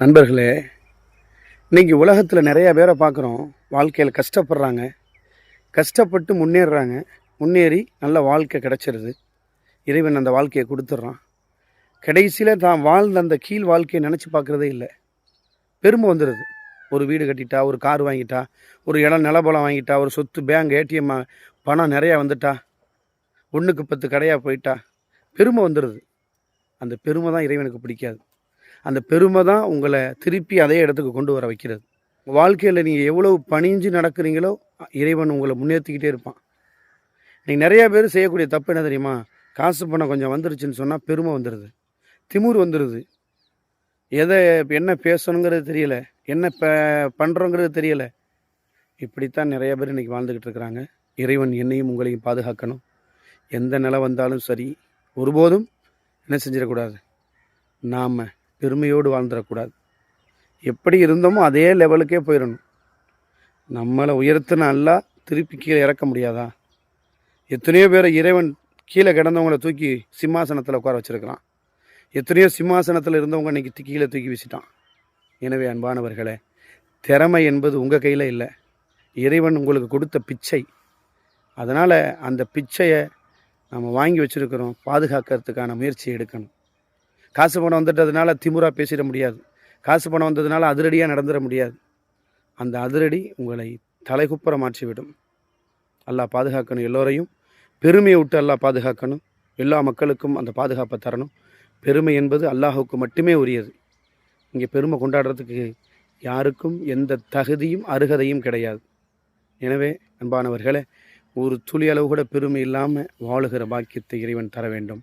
நண்பர்களே இன்றைக்கி உலகத்தில் நிறைய பேரை பார்க்குறோம். வாழ்க்கையில் கஷ்டப்படுறாங்க. கஷ்டப்பட்டு முன்னேறுறாங்க. முன்னேறி நல்ல வாழ்க்கை கிடச்சிருது. இறைவன் அந்த வாழ்க்கையை கொடுத்துட்றான். கடைசியில் தான் வாழ்ந்த அந்த கீழ் வாழ்க்கையை நினச்சி பார்க்குறதே இல்லை. பெருமை வந்துடுது ஒரு வீடு கட்டிட்டா ஒரு கார் வாங்கிட்டா ஒரு இடம் நிலபலம் வாங்கிட்டா ஒரு சொத்து பேங்க் ஏடிஎம் பணம் நிறையா வந்துட்டா ஒன்றுக்கு பத்து கடையாக போயிட்டா பெருமை வந்துடுது அந்த பெருமை தான் இறைவனுக்கு பிடிக்காது. அந்த பெருமை தான் உங்களை திருப்பி அதே இடத்துக்கு கொண்டு வர வைக்கிறது. வாழ்க்கையில் நீங்கள் எவ்வளவு பணிஞ்சு நடக்கிறீங்களோ இறைவன் உங்களை முன்னேற்றிக்கிட்டே இருப்பான். நீங்கள் நிறையா பேர் செய்யக்கூடிய தப்பு என்ன தெரியுமா? காசு பணம் கொஞ்சம் வந்துருச்சுன்னு சொன்னால் பெருமை வந்துடுது திமிர் வந்துடுது எதை என்ன பேசணுங்கிறது தெரியல. என்ன ப பண்ணுறோங்கிறது தெரியல. இப்படித்தான் நிறைய பேர் இன்றைக்கி வாழ்ந்துக்கிட்டு இருக்கிறாங்க. இறைவன் என்னையும் உங்களையும் பாதுகாக்கணும். எந்த நிலை வந்தாலும் சரி ஒருபோதும் என்ன செஞ்சிடக்கூடாது. நாம் பெருமையோடு வாழ்ந்துடக்கூடாது. எப்படி இருந்தோமோ அதே லெவலுக்கே போயிடணும். நம்மளை உயர்த்தின அல்லா திருப்பி கீழே இறக்க முடியாதா? எத்தனையோ பேரை இறைவன் கீழே கிடந்தவங்கள தூக்கி சிம்மாசனத்தில் உட்கார வச்சிருக்கிறான். எத்தனையோ சிம்மாசனத்தில் இருந்தவங்க இன்றைக்கி கீழே தூக்கி வச்சுட்டான் எனவே அன்பானவர்களே திறமை என்பது உங்கள் கையில் இல்லை. இறைவன் உங்களுக்கு கொடுத்த பிச்சை. அதனால் அந்த பிச்சையை நம்ம வாங்கி வச்சுருக்கிறோம். பாதுகாக்கிறதுக்கான முயற்சி எடுக்கணும். காசு பணம் வந்துட்டதுனால திமுறாக பேசிட முடியாது. காசு பணம் வந்ததுனால அதிரடியாக நடந்துட முடியாது. அந்த அதிரடி உங்களை தலைகுப்புற மாற்றிவிடும். அல்லாஹ் பாதுகாக்கணும் எல்லோரையும். பெருமையை விட்டு அல்லா பாதுகாக்கணும். எல்லா மக்களுக்கும் அந்த பாதுகாப்பை தரணும். பெருமை என்பது அல்லாஹுக்கு மட்டுமே உரியது. இங்கே பெருமை கொண்டாடுறதுக்கு யாருக்கும் எந்த தகுதியும் அருகதையும் கிடையாது. எனவே அன்பானவர்களே ஒரு துளி அளவு கூட பெருமை இல்லாமல் வாழுகிற பாக்கியத்தை இறைவன் தர வேண்டும்.